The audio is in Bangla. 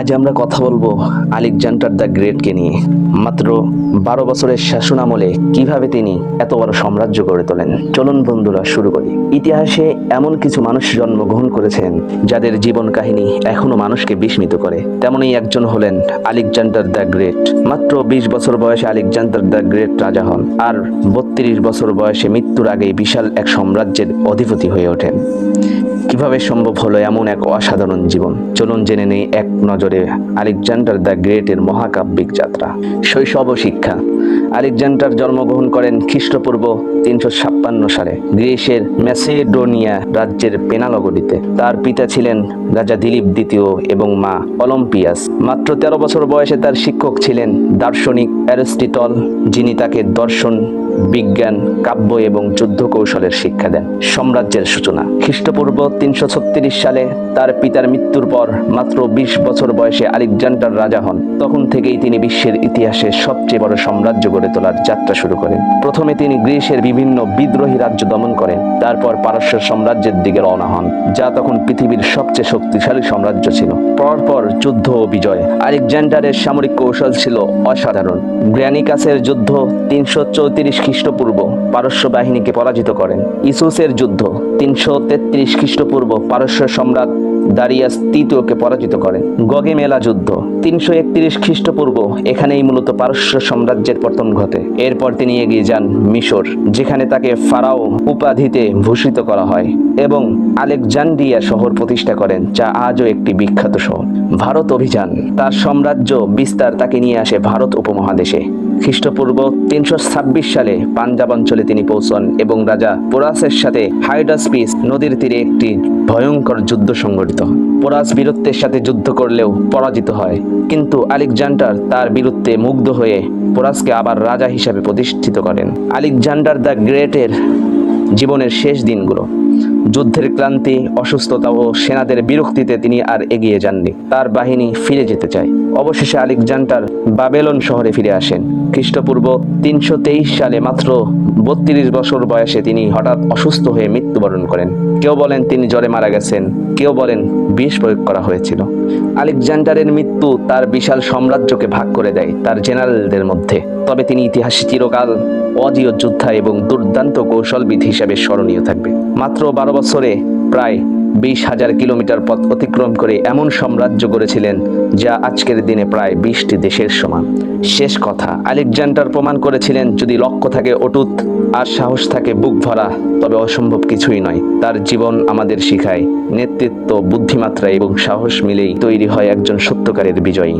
আজ আমরা কথা বলব আলেকজান্ডার দ্য গ্রেটকে নিয়ে। মাত্র বারো বছরের শাসনামলে কীভাবে তিনি এত বড় সাম্রাজ্য গড়ে তোলেন? চলুন বন্ধুরা, শুরু করি। ইতিহাসে এমন কিছু মানুষ জন্মগ্রহণ করেছেন যাদের জীবন কাহিনী এখনও মানুষকে বিস্মিত করে। তেমনই একজন হলেন আলেকজান্ডার দ্য গ্রেট। মাত্র বিশ বছর বয়সে আলেকজান্ডার দ্য গ্রেট রাজা হন, আর বত্রিশ বছর বয়সে মৃত্যুর আগে বিশাল এক সাম্রাজ্যের অধিপতি হয়ে ওঠেন। কীভাবে সম্ভব হলো এমন এক অসাধারণ জীবন? চলুন জেনে নেই এক নজরে আলেকজান্ডার দ্য গ্রেটের মহাকাব্যিক যাত্রা। শৈশব শিক্ষা। আলেকজান্ডার জন্মগ্রহণ করেন খ্রিস্টপূর্ব তিনশো ছাপ্পান্ন সালে গ্রিসের ম্যাসেডোনিয়া রাজ্যের পেনালগরিতে তার পিতা ছিলেন রাজা দিলীপ দ্বিতীয় এবং মা অলিম্পিয়াস। মাত্র তেরো বছর বয়সে তার শিক্ষক ছিলেন দার্শনিক অ্যারিস্টিটল, যিনি তাকে দর্শন, বিজ্ঞান, কাব্য এবং যুদ্ধ কৌশলের শিক্ষা দেন। সাম্রাজ্যের সূচনা। খ্রিস্টপূর্ব তিনশো ছত্রিশ সালে তার পিতার মৃত্যুর পর মাত্র বিশ বছর বয়সে আলেকজান্ডার রাজা হন। তখন থেকেই তিনি বিশ্বের ইতিহাসে সবচেয়ে বড় সাম্রাজ্য গড়ে তোলার যাত্রা শুরু করেন। প্রথমে তিনি গ্রিসের বিভিন্ন বিদ্রোহী রাজ্য দমন করেন, তারপর পারস্য সাম্রাজ্যের দিকে রওনা হন, যা তখন পৃথিবীর সবচেয়ে শক্তিশালী সাম্রাজ্য ছিল। পরপর যুদ্ধ ও বিজয়। আলেকজান্ডারের সামরিক কৌশল ছিল অসাধারণ। গ্র্যানিকাসের যুদ্ধ তিনশো চৌত্রিশ খ্রিস্টপূর্ব পারস্য বাহিনীকে পরাজিত করেন। ইসুসের যুদ্ধ তিনশো তেত্রিশ খ্রিস্টপূর্ব পারস্য সম্রাট দারিয়াস তৃতীয়কে পরাজিত করেন গগে মেলা যুদ্ধ। তিনশো একত্রিশ খ্রিস্টপূর্ব এখানেই মূলত পারস্য সাম্রাজ্যের পতন ঘটে। এরপর তিনি এগিয়ে যান মিশর, যেখানে তাকে ফারাও উপাধিতে ভূষিত করা হয় এবং আলেকজান্ড্রিয়া শহর প্রতিষ্ঠা করেন, যা আজও একটি বিখ্যাত শহর। ভারত অভিযান। তার সাম্রাজ্য বিস্তার তাকে নিয়ে আসে ভারত উপমহাদেশে। খ্রিস্টপূর্ব তিনশো ছাব্বিশ সালে পাঞ্জাব অঞ্চলে তিনি পৌঁছন এবং রাজা পোরাসের সাথে হাইডাসপিস নদীর তীরে একটি ভয়ঙ্কর যুদ্ধ সংঘটিত পোরাস বীরত্বের সাথে যুদ্ধ করলেও পরাজিত হয়, কিন্তু আলেকজান্ডার তার বিরুদ্ধে মুগ্ধ হয়ে পোরাসকে আবার রাজা হিসাবে প্রতিষ্ঠিত করেন। আলেকজান্ডার দ্য গ্রেটের জীবনের শেষ দিনগুলো। যুদ্ধের ক্লান্তি, অসুস্থতা ও সেনাদের বিরক্তিতে তিনি আর এগিয়ে যাননি। তার বাহিনী ফিরে যেতে চায়। অবশেষে আলেকজান্ডার বাবেলন শহরে ফিরে আসেন। খ্রিস্টপূর্ব তিনশো তেইশ সালে মাত্র বত্রিশ বছর বয়সে তিনি হঠাৎ অসুস্থ হয়ে মৃত্যুবরণ করেন। কেউ বলেন তিনি জ্বরে মারা গেছেন, কেউ বলেন বিষ প্রয়োগ করা হয়েছিল। আলেকজান্ডারের মৃত্যু তার বিশাল সাম্রাজ্যকে ভাগ করে দেয় তার জেনারেলদের মধ্যে। তবে তিনি ইতিহাসে চিরকাল অজীয় যোদ্ধা এবং দুর্দান্ত কৌশলবিদ হিসাবে স্মরণীয় থাকবে। মাত্র বারো বছরে প্রায় বিশ হাজার কিলোমিটার পথ অতিক্রম করে এমন সাম্রাজ্য গড়েছিলেন যা আজকের দিনে প্রায় বিশটি দেশের সমান। শেষ কথা, আলেকজান্ডার প্রমাণ করেছিলেন যদি লক্ষ্য থাকে অটুত আর সাহস থাকে বুক ভরা, তবে অসম্ভব কিছুই নয়। তার জীবন আমাদের শিখায় নেতৃত্ব, বুদ্ধিমাত্রা এবং সাহস মিলেই তৈরি হয় একজন সত্যকারের বিজয়ী।